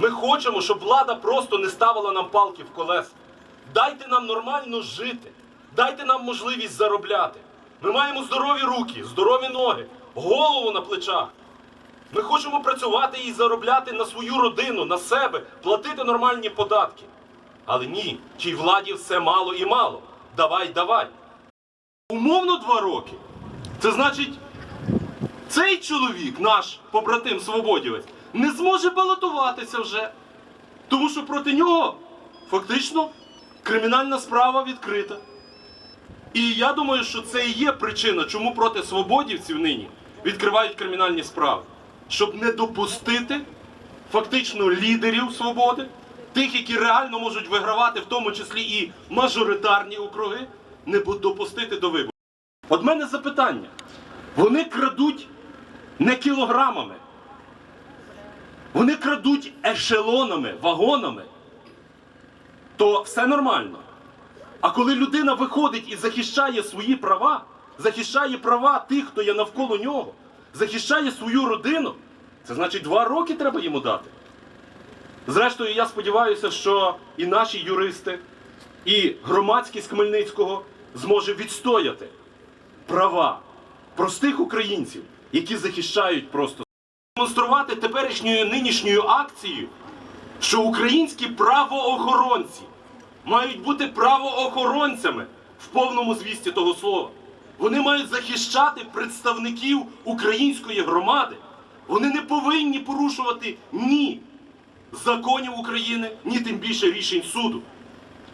Ми хочемо, щоб влада просто не ставила нам палки в колеса. Дайте нам нормально жити, дайте нам можливість заробляти. Ми маємо здорові руки, здорові ноги, голову на плечах. Ми хочемо працювати і заробляти на свою родину, на себе, платити нормальні податки. Але ні, тій владі все мало і мало. Давай, давай. Умовно два роки. Це значить, цей чоловік, наш побратим Свободівець, не зможе балотуватися вже. Тому що проти нього фактично кримінальна справа відкрита. І я думаю, що це і є причина, чому проти свободівців нині відкривають кримінальні справи. Щоб не допустити фактично лідерів свободи, тих, які реально можуть вигравати, в тому числі і мажоритарні округи, не допустити до виборів. От мене запитання. Вони крадуть не кілограмами, вони крадуть ешелонами, вагонами, то все нормально. А коли людина виходить і захищає свої права, захищає права тих, хто є навколо нього, захищає свою родину, це значить два роки треба йому дати. Зрештою, я сподіваюся, що і наші юристи, і громадськість Хмельницького зможе відстояти права простих українців, які захищають просто демонструвати теперішньою нинішньою акцією, що українські правоохоронці мають бути правоохоронцями в повному змісті того слова. Вони мають захищати представників української громади. Вони не повинні порушувати ні законів України, ні тим більше рішень суду.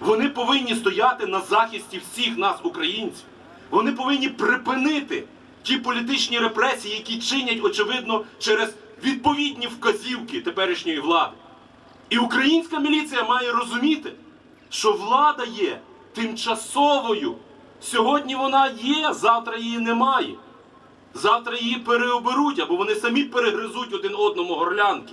Вони повинні стояти на захисті всіх нас, українців. Вони повинні припинити ті політичні репресії, які чинять, очевидно, через відповідні вказівки теперішньої влади. І українська міліція має розуміти, що влада є тимчасовою. Сьогодні вона є, завтра її немає. Завтра її переоберуть, або вони самі перегризуть один одному горлянки.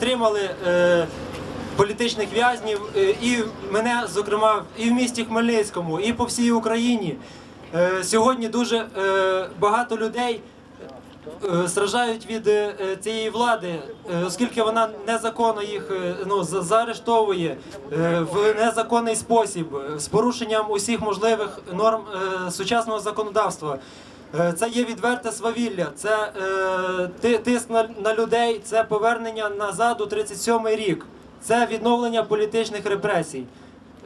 підтримали е, політичних в'язнів, е, і мене, зокрема, і в місті Хмельницькому, і по всій Україні. Е, сьогодні дуже багато людей е, від цієї влади, оскільки вона незаконно їх е, ну, за- заарештовує в незаконний спосіб, з порушенням усіх можливих норм сучасного законодавства. Е, Це є відверте свавілля, це е, тиск на, на людей, це повернення назад у 37-й рік, це відновлення політичних репресій.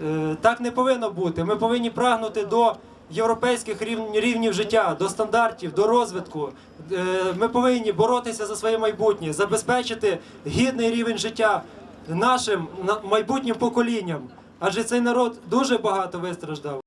Е, Так не повинно бути. Ми повинні прагнути до європейських рівн- рівнів життя, до стандартів, до розвитку. Е, Ми повинні боротися за своє майбутнє, забезпечити гідний рівень життя нашим на- майбутнім поколінням. Адже цей народ дуже багато вистраждав.